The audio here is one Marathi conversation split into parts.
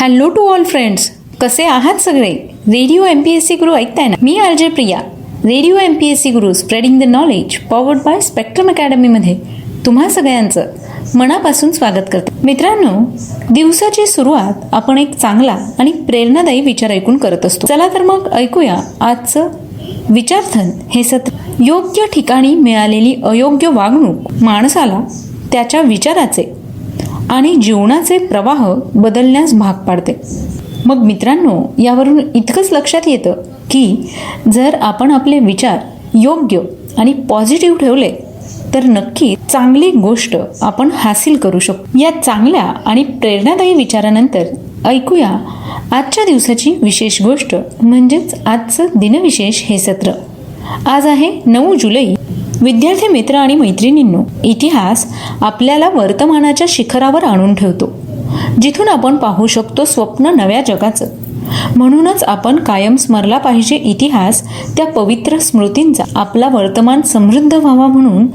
हॅलो टू ऑल फ्रेंड्स कसे आहात सगळे? Radio M P S C Guru ऐकताय ना? मी R J Priya. Radio M P S C Guru spreading the knowledge powered by Spectrum अकॅडमीमध्ये तुम्हा सगळ्यांचं मनापासून स्वागत करते. मित्रांनो दिवसाची सुरुवात आपण एक चांगला आणि प्रेरणादायी विचार ऐकून करत असतो. चला तर मग ऐकूया आजचं विचारधन. हे सत्र योग्य ठिकाणी मिळालेली अयोग्य वागणूक माणसाला त्याच्या विचाराचे आणि जीवनाचे प्रवाह बदलण्यास भाग पाडते. मग मित्रांनो यावरून इतकंच लक्षात येतं की जर आपण आपले विचार योग्य आणि पॉझिटिव्ह ठेवले तर नक्की चांगली गोष्ट आपण हासिल करू शकतो या चांगल्या आणि प्रेरणादायी विचारानंतर ऐकूया आजच्या दिवसाची विशेष गोष्ट म्हणजेच आजचं दिनविशेष हे सत्र. आज आहे नऊ जुलै विद्यार्थी मित्र आणि मैत्रिणींनो इतिहास आपल्याला वर्तमानाच्या शिखरावर आणून ठेवतो. जिथून आपण पाहू शकतो स्वप्न नव्या जगाचं. म्हणूनच आपण कायम स्मरला पाहिजे इतिहास त्या पवित्र स्मृतींचा आपला वर्तमान समृद्ध व्हावा म्हणून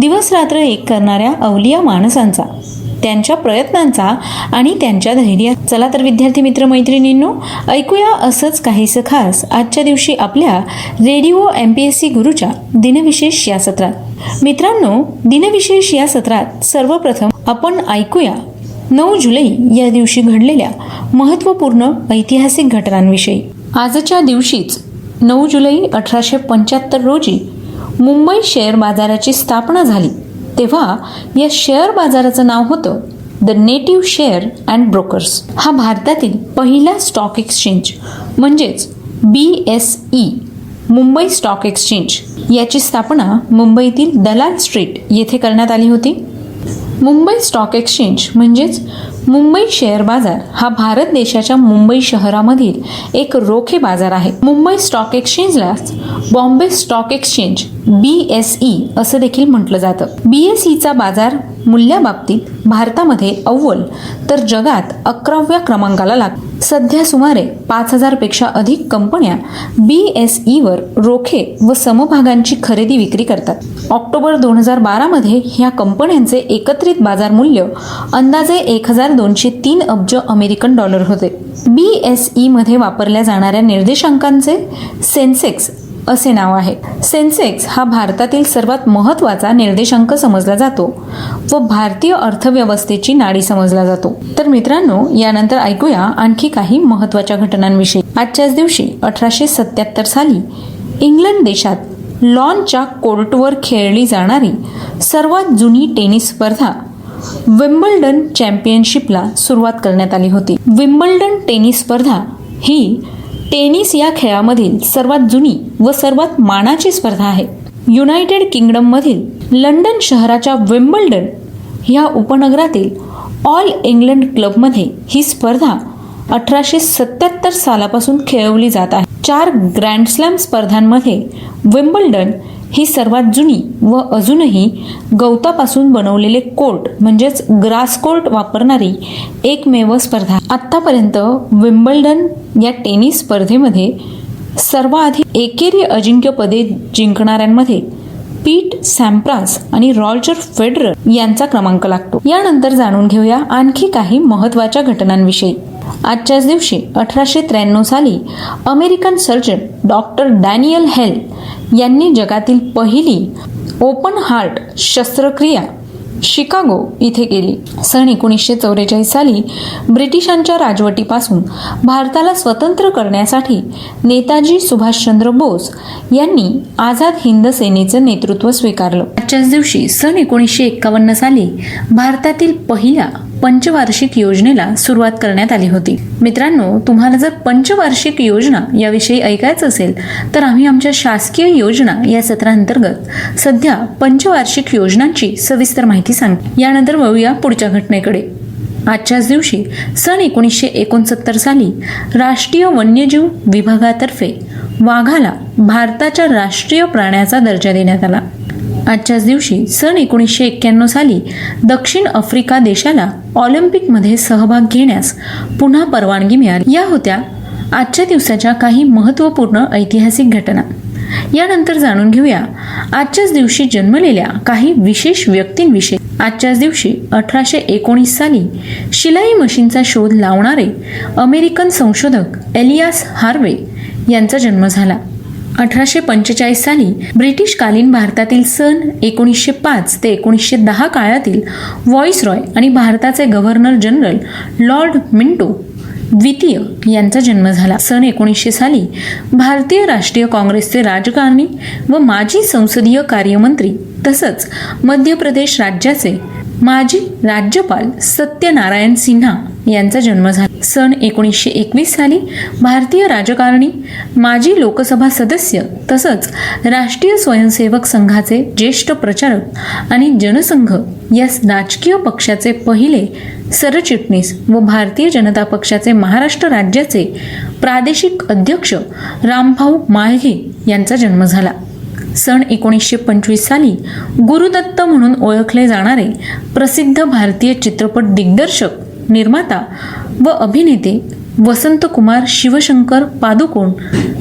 दिवस रात्र एक करणाऱ्या अवलिया माणसांचा. त्यांच्या प्रयत्नांचा आणि त्यांच्या धैर्यात चला तर विद्यार्थी मित्र मैत्रिणींनो ऐकूया असंच काहीसं खास आजच्या दिवशी आपल्या radio M P S C गुरुच्या दिनविशेष या सत्रात. मित्रांनो दिनविशेष या सत्रात सर्वप्रथम आपण ऐकूया नऊ जुलै या दिवशी घडलेल्या महत्त्वपूर्ण ऐतिहासिक घटनांविषयी. आजच्या दिवशीच नऊ जुलै अठराशे पंच्याहत्तर रोजी मुंबई शेअर बाजाराची स्थापना झाली. तेव्हा या शेअर बाजाराचं नाव होतं the native share and brokers हा भारतातील पहिला स्टॉक एक्सचेंज म्हणजेच B S E Mumbai stock exchange याची स्थापना मुंबईतील दलाल स्ट्रीट येथे करण्यात आली होती. मुंबई स्टॉक एक्सचेंज म्हणजेच मुंबई शेअर बाजार हा भारत देशाच्या मुंबई शहरामधील एक रोखे बाजार आहे. Mumbai stock एक्सचेंजलाच Bombay stock exchange B S E असं देखील म्हटलं जातं. बी एस ईचा बाजार मूल्याबाबतीत भारतामध्ये अव्वल तर जगात अकराव्या क्रमांकाला लाग सध्या सुमारे पाच हजारपेक्षा अधिक कंपन्या बी एस ईवर रोखे व समभागांची खरेदी विक्री करतात. ऑक्टोबर दोन हजार बारामध्ये ह्या कंपन्यांचे एकत्रित बाजार मूल्य अंदाजे एक हजार दोनशे तीन अब्ज अमेरिकन डॉलर होते. बी एस ईमध्ये वापरल्या जाणाऱ्या निर्देशांकांचे सेन्सेक्स असे नाव आहे. सेन्सेक्स हा भारतातील सर्वात महत्त्वाचा निर्देशांक समजला जातो व भारतीय अर्थव्यवस्थेची नाडी समजला जातो. तर मित्रांनो यानंतर ऐकूया आणखी काही महत्त्वाच्या घटनांविषयी. आजच्याच दिवशी अठराशे सत्याहत्तर साली इंग्लंड देशात लॉनच्या कोर्टवर खेळली जाणारी सर्वात जुनी टेनिस स्पर्धा विम्बल्डन चॅम्पियनशिपला सुरुवात करण्यात आली होती. विम्बल्डन टेनिस स्पर्धा ही टेनिस या खेळामधील सर्वात जुनी व सर्वात मानाची स्पर्धा आहे. युनायटेड किंगडममधील लंडन शहराच्या विम्बल्डन ह्या उपनगरातील ऑल इंग्लंड क्लबमध्ये ही स्पर्धा अठराशे सत्याहत्तर सालापासून खेळवली जात आहे. चार ग्रँडस्लॅम स्पर्धांमध्ये विम्बल्डन ही सर्वात जुनी व अजूनही गवतापासून बनवलेले कोर्ट म्हणजेच ग्रास कोर्ट वापरणारी एकमेव स्पर्धा. आत्तापर्यंत विम्बल्डन या टेनिस स्पर्धेमध्ये सर्वाधिक एकेरी अजिंक्यपदे जिंकणाऱ्यांमध्ये पीट सॅम्प्रास आणि रॉजर फेडरर यांचा क्रमांक लागतो. यानंतर जाणून घेऊया आणखी काही महत्त्वाच्या घटनांविषयी. आजच्याच दिवशी अठराशे त्र्याण्णव साली American surgeon doctor Daniel Hale यांनी जगातील पहिली ओपन हार्ट शस्त्रक्रिया शिकागो इथे केली सन एकोणीसशे चौवेचाळीस साली ब्रिटिशांच्या राजवटीपासून भारताला स्वतंत्र करण्यासाठी नेताजी सुभाषचंद्र बोस यांनी आझाद हिंद सेनेचं नेतृत्व स्वीकारलं. आजच्याच दिवशी सन एकोणीसशे एक्कावन्न साली भारतातील पहिल्या पंचवार्षिक योजनेला सुरुवात करण्यात आली होती. मित्रांनो तुम्हाला जर पंचवार्षिक योजना याविषयी ऐकायचं असेल तर आम्ही आमच्या शासकीय योजना या सत्रांतर्गत सध्या पंचवार्षिक योजनांची सविस्तर माहिती सांगते यानंतर वळूया पुढच्या घटनेकडे. आजच्याच दिवशी सन एकोणीसशे एकोणसत्तर साली राष्ट्रीय वन्यजीव विभागातर्फे वाघाला भारताच्या राष्ट्रीय प्राण्याचा दर्जा देण्यात आला. आजच्याच दिवशी सन एकोणीसशे एक्क्याण्णव साली दक्षिण आफ्रिका देशाला ऑलिम्पिकमध्ये सहभाग घेण्यास पुन्हा परवानगी मिळाली. या होत्या आजच्या दिवसाच्या काही महत्त्वपूर्ण ऐतिहासिक घटना. यानंतर जाणून घेऊया आजच्याच दिवशी जन्मलेल्या काही विशेष व्यक्तींविषयी. आजच्याच दिवशी अठराशे एकोणीस साली शिलाई मशीनचा शोध लावणारे अमेरिकन संशोधक एलियास हार्वे यांचा जन्म झाला. अठराशे पंचेचाळीस साली ब्रिटिशकालीन भारतातील सन एकोणीसशे पाच ते एकोणीसशे दहा काळातील व्हॉइस रॉय आणि भारताचे गव्हर्नर जनरल लॉर्ड मिंटो द्वितीय यांचा जन्म झाला. सन एकोणीसशे साली भारतीय राष्ट्रीय काँग्रेसचे राजकारणी व माजी संसदीय कार्यमंत्री तसंच मध्य प्रदेश राज्याचे माजी राज्यपाल सत्यनारायण सिन्हा यांचा जन्म झाला. सन एकोणीसशे एकवीस साली भारतीय राजकारणी माजी लोकसभा सदस्य तसंच राष्ट्रीय स्वयंसेवक संघाचे ज्येष्ठ प्रचारक आणि जनसंघ या राजकीय पक्षाचे पहिले सरचिटणीस व भारतीय जनता पक्षाचे महाराष्ट्र राज्याचे प्रादेशिक अध्यक्ष रामभाऊ माळघे यांचा जन्म झाला. सन एकोणीसशे पंचवीस साली गुरुदत्त म्हणून ओळखले जाणारे प्रसिद्ध भारतीय चित्रपट दिग्दर्शक निर्माता व अभिनेते वसंतकुमार शिवशंकर पादुकोण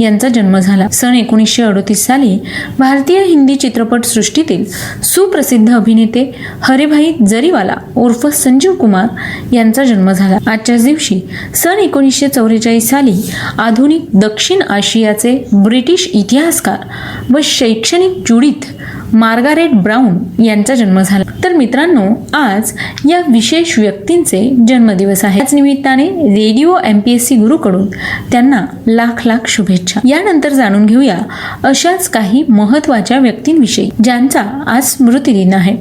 यांचा जन्म झाला. सन एकोणीसशे अडतीस साली भारतीय हिंदी चित्रपटसृष्टीतील सुप्रसिद्ध अभिनेते हरिभाई जरीवाला उर्फ संजीव कुमार यांचा जन्म झाला. आजच्याच दिवशी सन एकोणीसशे चौवेचाळीस साली आधुनिक दक्षिण आशियाचे ब्रिटिश इतिहासकार व शैक्षणिक जुडीत मार्गारेट ब्राऊन यांचा जन्म झाला. तर मित्रांनो आज या विशेष व्यक्तींचे जन्मदिवस आहे. त्याच निमित्ताने radio M P S C गुरुकडून त्यांना लाख लाख शुभेच्छा. यानंतर जाणून घेऊया अशाच काही महत्त्वाच्या व्यक्तींविषयी ज्यांचा आज स्मृतिदिन आहे.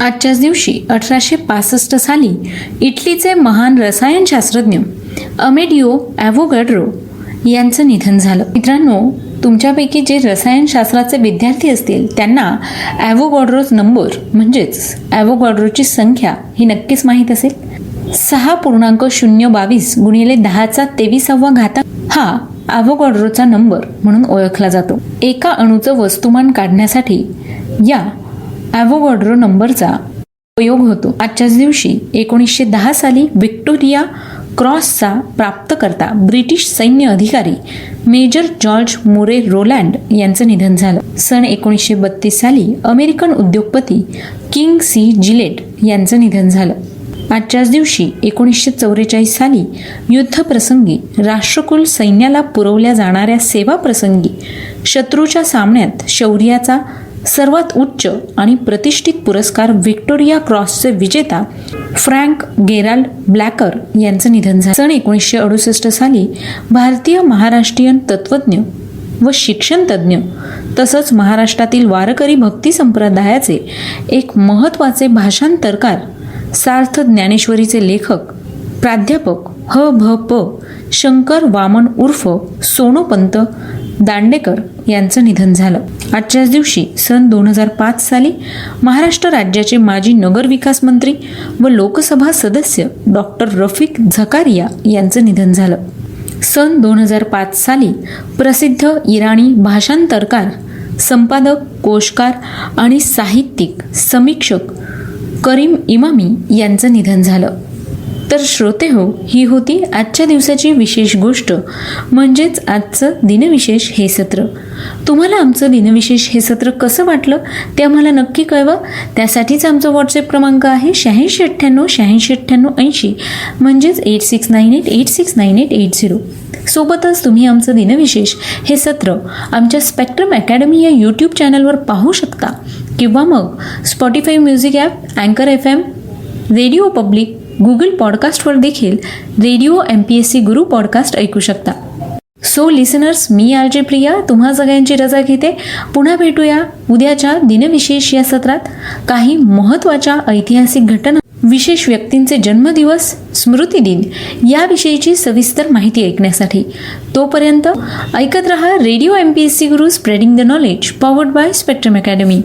आजच्याच दिवशी अठराशे पासष्ट साली इटलीचे महान रसायनशास्त्रज्ञ अमेडिओ ॲव्होगॅड्रो यांचं निधन झालं. मित्रांनो तुमच्यापैकी जे रसायनशास्त्राचे विद्यार्थी असतील त्यांना ॲव्होगॉड्रोज नंबर म्हणजेच ॲवोगॉड्रोची संख्या ही नक्कीच माहीत असेल. सहा पूर्णांक शून्य बावीस गुणिले दहाचा तेविसावा घाता हा ॲव्होगॉड्रोचा नंबर म्हणून ओळखला जातो. एका अणूचं वस्तुमान काढण्यासाठी या ॲव्होगॉड्रो नंबरचा उपयोग होतो. आजच्याच दिवशी एकोणीसशे दहा साली व्हिक्टोरिया क्रॉसचा प्राप्तकर्ता ब्रिटिश सैन्य अधिकारी मेजर जॉर्ज मोरे रोलँड यांचं निधन झालं. सन एकोणीसशे बत्तीस साली अमेरिकन उद्योगपती किंग सी जिलेट यांचं निधन झालं. आजच्याच दिवशी एकोणीसशे चौवेचाळीस साली युद्धप्रसंगी राष्ट्रकुल सैन्याला पुरवल्या जाणाऱ्या सेवाप्रसंगी शत्रूच्या सामन्यात शौर्याचा सर्वात उच्च आणि प्रतिष्ठित पुरस्कार व्हिक्टोरिया क्रॉसचे विजेता फ्रँक गेराल्ड ब्लॅकर यांचं निधन झालं. सन एकोणीसशे अडुसष्ट साली भारतीय महाराष्ट्रीयन तत्वज्ञ व शिक्षणतज्ज्ञ तसंच महाराष्ट्रातील वारकरी भक्ती संप्रदायाचे एक महत्त्वाचे भाषांतरकार सार्थ ज्ञानेश्वरीचे लेखक प्राध्यापक ह भ प शंकर वामन उर्फ सोनोपंत दांडेकर यांचं निधन झालं. आजच्याच दिवशी सन दोन हजार पाच साली महाराष्ट्र राज्याचे माजी नगरविकास मंत्री व लोकसभा सदस्य डॉक्टर रफिक झकारिया यांचं निधन झालं. सन दोन हजार पाच साली प्रसिद्ध इराणी भाषांतरकार संपादक कोशकार आणि साहित्यिक समीक्षक करीम इमामी यांचं निधन झालं. तर श्रोते हो ही होती आजच्या दिवसाची विशेष गोष्ट. म्हणजेच आजचं दिनविशेष हे सत्र. तुम्हाला आमचं दिनविशेष हे सत्र कसं वाटलं ते आम्हाला नक्की कळवा. त्यासाठीच आमचा व्हॉट्सअप क्रमांक आहे शहाऐंशी अठ्ठ्याण्णव शहाऐंशी अठ्ठ्याण्णव ऐंशी. म्हणजेच eight six nine eight eight six nine eight eight zero सोबतच तुम्ही आमचं दिनविशेष हे सत्र आमच्या स्पेक्ट्रम अकॅडमी या यूट्यूब चॅनलवर पाहू शकता. किंवा मग स्पॉटीफाय म्युझिक ॲप अँकर F M radio public Google पॉडकास्टवर देखील radio M P S C Guru podcast ऐकू शकता. सो लिसनर्स मी आर जे प्रिया तुम्हा सगळ्यांची रजा घेते. पुन्हा भेटूया उद्याच्या दिनविशेष या सत्रात. काही महत्त्वाच्या ऐतिहासिक घटना विशेष व्यक्तींचे जन्मदिवस स्मृतिदिन याविषयीची सविस्तर माहिती ऐकण्यासाठी. तोपर्यंत ऐकत रहा radio M P S C Guru spreading the knowledge powered by Spectrum Academy